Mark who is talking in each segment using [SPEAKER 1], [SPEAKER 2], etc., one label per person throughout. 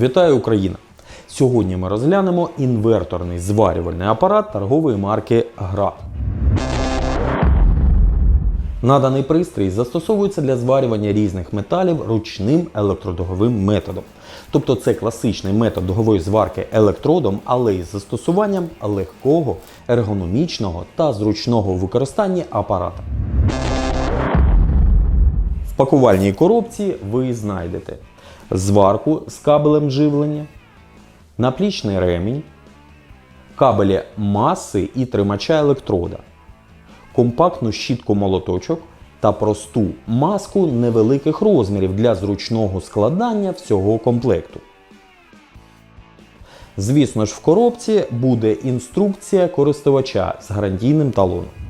[SPEAKER 1] Вітаю Україна! Сьогодні ми розглянемо інверторний зварювальний апарат торгової марки ГРАД. Наданий пристрій застосовується для зварювання різних металів ручним електродуговим методом. Тобто це класичний метод дугової зварки електродом, але із застосуванням легкого, ергономічного та зручного використання апарата. Пакувальній коробці ви знайдете зварку з кабелем живлення, наплічний ремінь, кабелі маси і тримача електрода, компактну щітку молоточок та просту маску невеликих розмірів для зручного складання всього комплекту. Звісно ж, в коробці буде інструкція користувача з гарантійним талоном.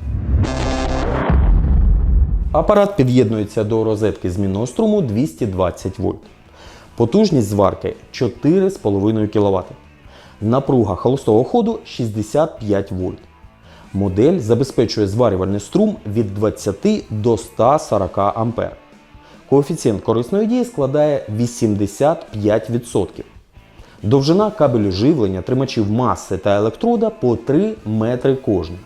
[SPEAKER 1] Апарат під'єднується до розетки змінного струму 220 вольт. Потужність зварки 4,5 кВт. Напруга холостого ходу 65 вольт. Модель забезпечує зварювальний струм від 20 до 140 А. Коефіцієнт корисної дії складає 85%. Довжина кабелю живлення тримачів маси та електрода по 3 метри кожний.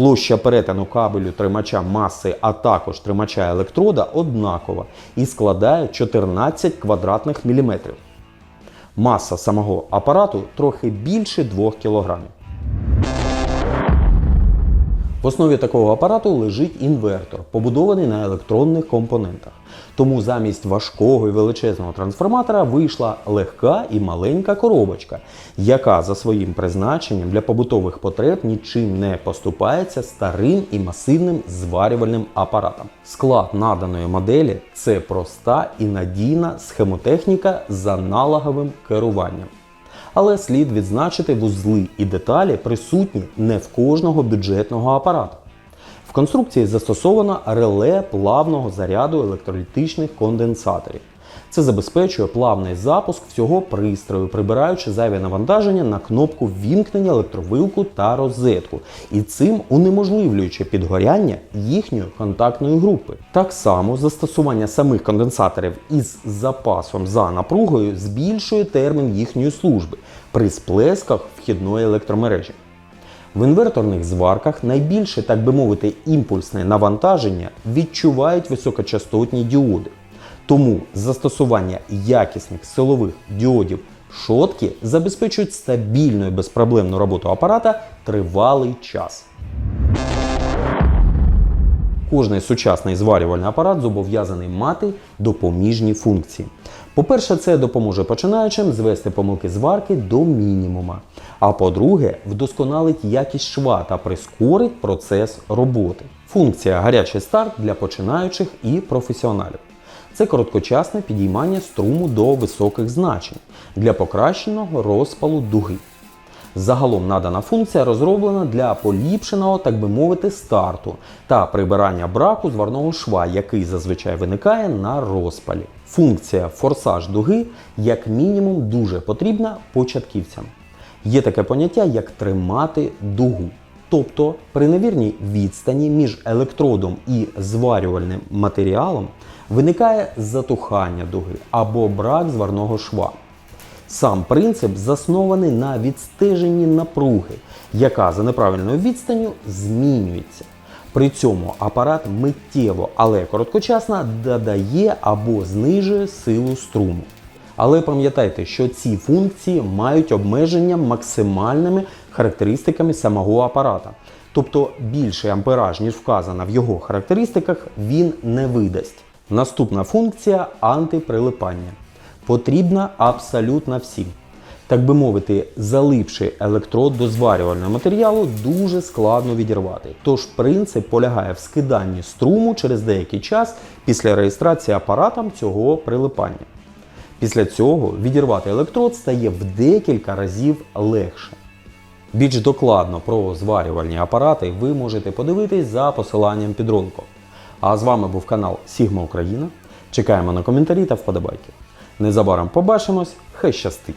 [SPEAKER 1] Площа перетину кабелю тримача маси, а також тримача електрода однакова і складає 14 квадратних міліметрів. Маса самого апарату трохи більше 2 кг. В основі такого апарату лежить інвертор, побудований на електронних компонентах. Тому замість важкого і величезного трансформатора вийшла легка і маленька коробочка, яка за своїм призначенням для побутових потреб нічим не поступається старим і масивним зварювальним апаратам. Склад наданої моделі це проста і надійна схемотехніка з аналоговим керуванням. Але слід відзначити вузли і деталі присутні не в кожного бюджетного апарату. В конструкції застосовано реле плавного заряду електролітичних конденсаторів. Це забезпечує плавний запуск всього пристрою, прибираючи зайве навантаження на кнопку ввімкнення електровилку та розетку, і цим унеможливлюючи підгоряння їхньої контактної групи. Так само застосування самих конденсаторів із запасом за напругою збільшує термін їхньої служби при сплесках вхідної електромережі. В інверторних зварках найбільше, так би мовити, імпульсне навантаження відчувають високочастотні діоди. Тому застосування якісних силових діодів шотки забезпечують стабільну і безпроблемну роботу апарата тривалий час. Кожний сучасний зварювальний апарат зобов'язаний мати допоміжні функції. По-перше, це допоможе починаючим звести помилки зварки до мінімума. А по-друге, вдосконалить якість шва та прискорить процес роботи. Функція гарячий старт для починаючих і професіоналів. Це короткочасне підіймання струму до високих значень для покращеного розпалу дуги. Загалом надана функція розроблена для поліпшеного, так би мовити, старту та прибирання браку зварного шва, який зазвичай виникає на розпалі. Функція форсаж дуги, як мінімум, дуже потрібна початківцям. Є таке поняття, як тримати дугу. Тобто при невірній відстані між електродом і зварювальним матеріалом виникає затухання дуги або брак зварного шва. Сам принцип заснований на відстеженні напруги, яка за неправильною відстанню змінюється. При цьому апарат миттєво, але короткочасно додає або знижує силу струму. Але пам'ятайте, що ці функції мають обмеження максимальними характеристиками самого апарата. Тобто більший ампераж, ніж вказано в його характеристиках, він не видасть. Наступна функція антиприлипання. Потрібна абсолютно всім. Так би мовити, залипши електрод до зварювального матеріалу дуже складно відірвати. Тож принцип полягає в скиданні струму через деякий час після реєстрації апаратом цього прилипання. Після цього відірвати електрод стає в декілька разів легше. Більш докладно про зварювальні апарати ви можете подивитись за посиланням під. А з вами був канал Сігма Україна. Чекаємо на коментарі та вподобайки. Незабаром побачимось, хай щастить!